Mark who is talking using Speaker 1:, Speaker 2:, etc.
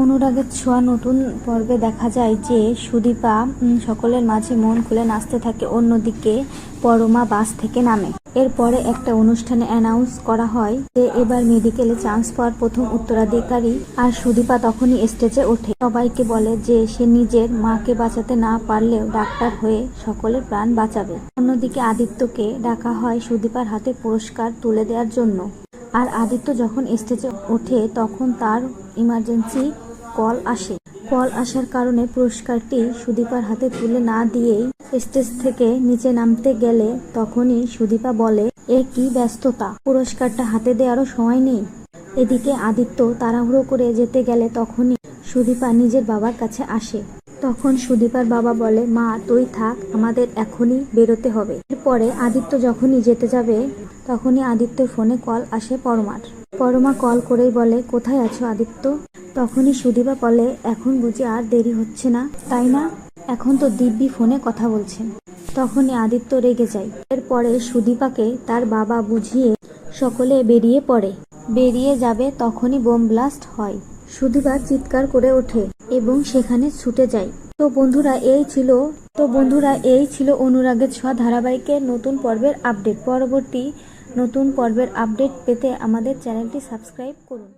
Speaker 1: অনুরাগের ছোঁয়া নতুন পর্বে দেখা যায় যে সুদীপা সকলের মাঝে মন খুলে নাচতে থাকে অন্যদিকে পরমা বাস থেকে নামে। এরপরে একটা অনুষ্ঠানে অ্যানাউন্স করা হয় যে এবার মেডিকেলে চান্স পাওয়ার প্রথম উত্তরাধিকারী আর সুদীপা তখনই স্টেজে ওঠে। সবাইকে বলে যে সে নিজের মাকে বাঁচাতে না পারলেও ডাক্তার হয়ে সকলের প্রাণ বাঁচাবে। অন্যদিকে আদিত্যকে ডাকা হয় সুদীপার হাতে পুরস্কার তুলে দেওয়ার জন্য। আর আদিত্য যখন স্টেজে ওঠে তখন তার ইমার্জেন্সি কল আসে। কল আসার কারণে পুরস্কারটি সুদীপার হাতে তুলে না দিয়েই স্টেজ থেকে নিচে নামতে গেলে তখনই সুদীপা বলে, এ কি ব্যস্ততা? পুরস্কারটা হাতে দেওয়ারও সময় নেই। এদিকে আদিত্য তাড়াহুড়ো করে যেতে গেলে তখনই সুদীপা নিজের বাবার কাছে আসে। তখন সুদীপার বাবা বলে, মা, তুই থাক, আমাদের এখনই বেরোতে হবে। এরপরে আদিত্য যখনই যেতে যাবে, তখনই আদিত্যর ফোনে কল আসে পরমার। পরমা কল করেই বলে, কোথায় আছো আদিত্য? তখনই সুদীপা বলে, এখন বুঝি আর দেরি হচ্ছে না? তাই না? এখন তো দিব্যি ফোনে কথা বলছেন তখনই আদিত্য রেগে যায়। এরপরে সুদীপাকে তার বাবা বুঝিয়ে সকলে বেরিয়ে পড়ে। বেরিয়ে যাবে তখনই বোম ব্লাস্ট হয়। সুদীপা চিৎকার করে ওঠে এবং সেখানে ছুটে যায়। তো বন্ধুরা, এই ছিল, তো বন্ধুরা, এই ছিল অনুরাগের ছোঁয়া ধারাবাহিকের নতুন পর্বের আপডেট। পরবর্তী নতুন পর্বের আপডেট পেতে আমাদের চ্যানেলটি সাবস্ক্রাইব করুন।